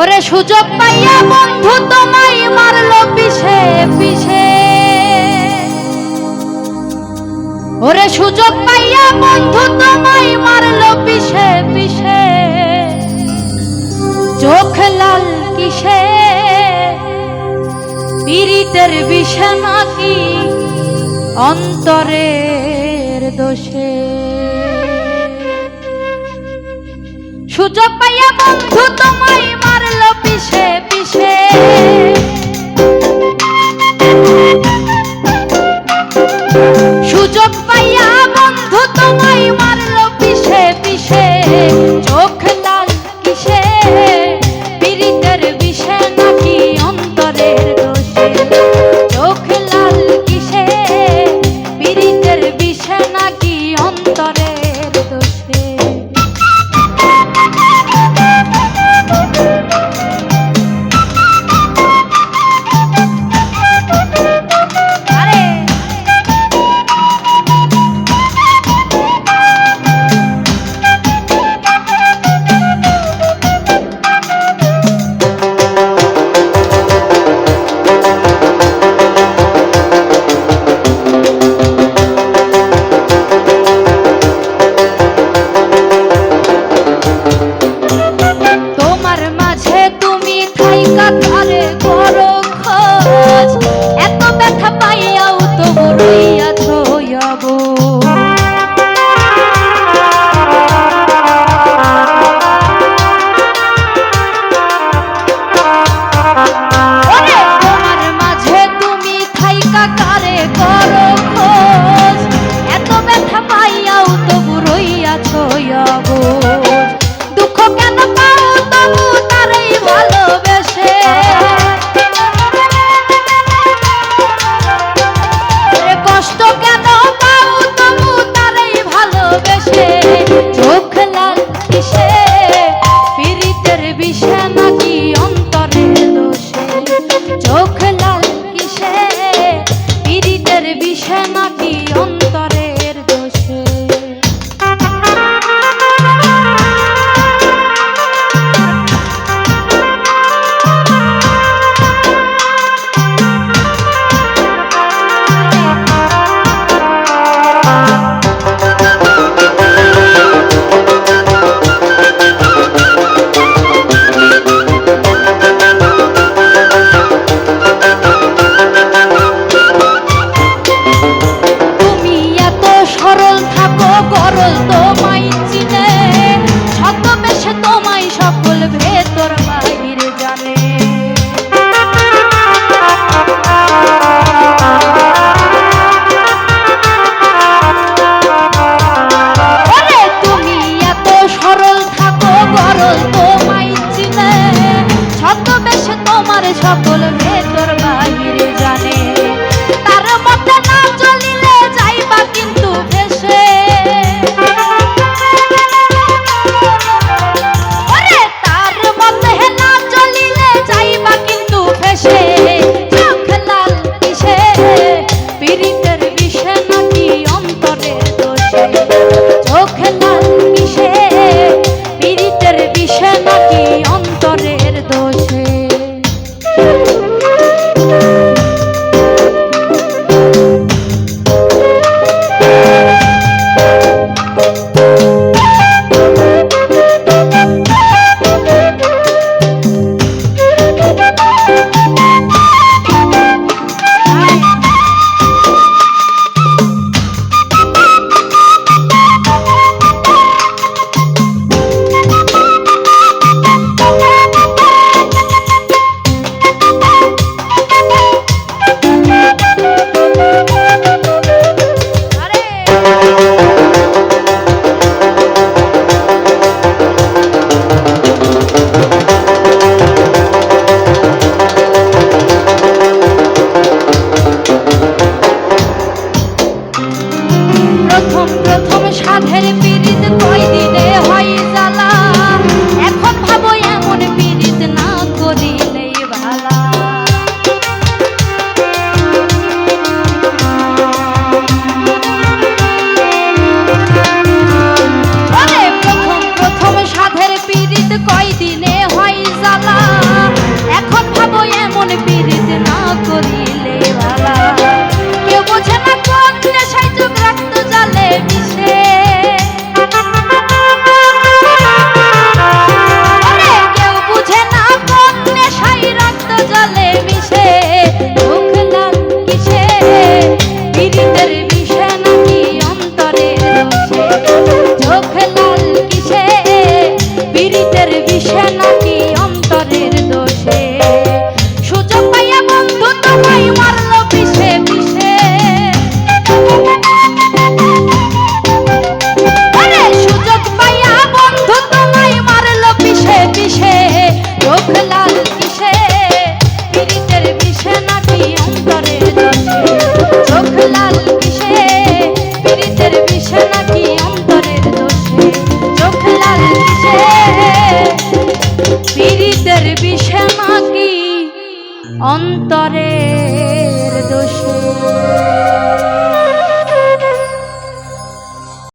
ওরে সুযোগ পাইয়া বন্ধু তোমায় মারলো পিছে পিছে ওরে সুযোগ পাইয়া বন্ধু তোমায় মারলো পিছে পিছে চোখ লাল কিসে? পীড়িতের বিষে নাকি অন্তরের দোষে? সুযোগ পাইয়া বন্ধু তোমায় সে গরল তোমায় চিনে, ছদ্মবেশে তোমায় সকল ভেতর বাইরে জানে। এত সরল থাকো, গরল সকল ভেতর